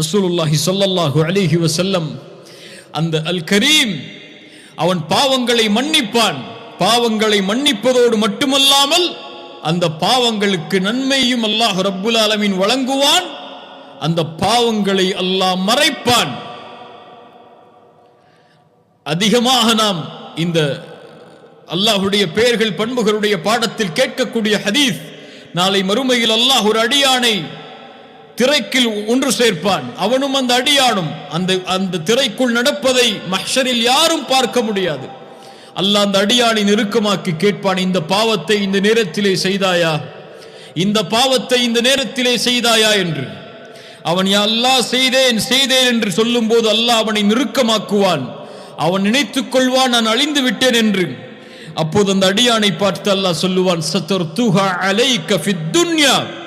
ரசூலுல்லாஹி ஸல்லல்லாஹு அலைஹி வசல்லம் அந்த அல் கரீம் அவன் பாவங்களை மன்னிப்பான். பாவங்களை மன்னிப்பதோடு மட்டுமல்லாமல் அந்த பாவங்களுக்கு நன்மையும் அல்லாஹ் ரப்புல் ஆலமீன் வழங்குவான். அந்த பாவங்களை அல்லாஹ் மறைப்பான். அதிகமாக நாம் இந்த அல்லாஹுடைய பெயர்கள் பண்புகளுடைய பாடத்தில் கேட்கக்கூடிய ஹதீஸ் நாளை மறுமையில் அல்லாஹ் ஒரு அடியானை திரைக்கில் ஒன்று சேர்ப்பான். அவனும் அந்த அடியானும். அந்த அந்த திரைக்குள் நடப்பதை மஹரில் யாரும் பார்க்க முடியாது. அல்ல அந்த அடியானை நெருக்கமாக்கி கேட்பான் இந்த பாவத்தை இந்த நேரத்திலே செய்தாயா? இந்த பாவத்தை இந்த நேரத்திலே செய்தாயா? என்று. அவன் யா அல்லாஹ் செய்தேன் செய்தேன் என்று சொல்லும்போது அல்லாஹ் அவனை நெருக்கமாக்குவான். அவன் நினைத்துக் கொள்வான் நான் அழிந்து விட்டேன் என்று. அப்போது அந்த அடியானை பார்த்து அல்லாஹ் சொல்லுவான் சத்தர் துஹா அலை ஃபித் துன்யா.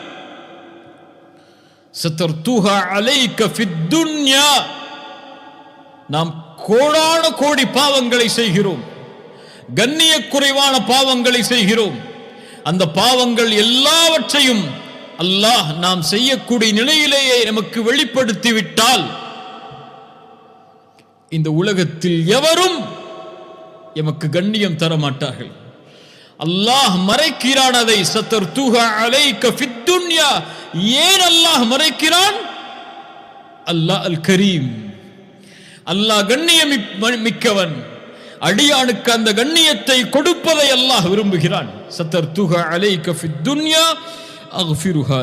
சத்தர்துஹா அலைக்க ஃபித்துன்யா. நாம் கோடான கோடி பாவங்களை செய்கிறோம். கண்ணிய குறைவான பாவங்களை செய்கிறோம். அந்த பாவங்கள் எல்லாவற்றையும் அல்லாஹ் நாம் செய்யக்கூடிய நிலையிலேயே நமக்கு வெளிப்படுத்தி விட்டால் இந்த உலகத்தில் எவரும் எமக்கு கண்ணியம் தர மாட்டார்கள் அல்லாஹ் மறைக்கிறான் அதை. சத்தர் தூக அலை கஃபித்துன்யா ஏன் அல்லாஹ் மறைக்கிறான்? அல்லாஹ் அல் கரீம் அல்லாஹ் கண்ணியம் மிக்கவன். அடியானுக்கு அந்த கண்ணியத்தை கொடுப்பதை அல்லாஹ் விரும்புகிறான். சத்தர் தூக அலை ஃபித் அஃபிருஹா அக்ஃபிருஹா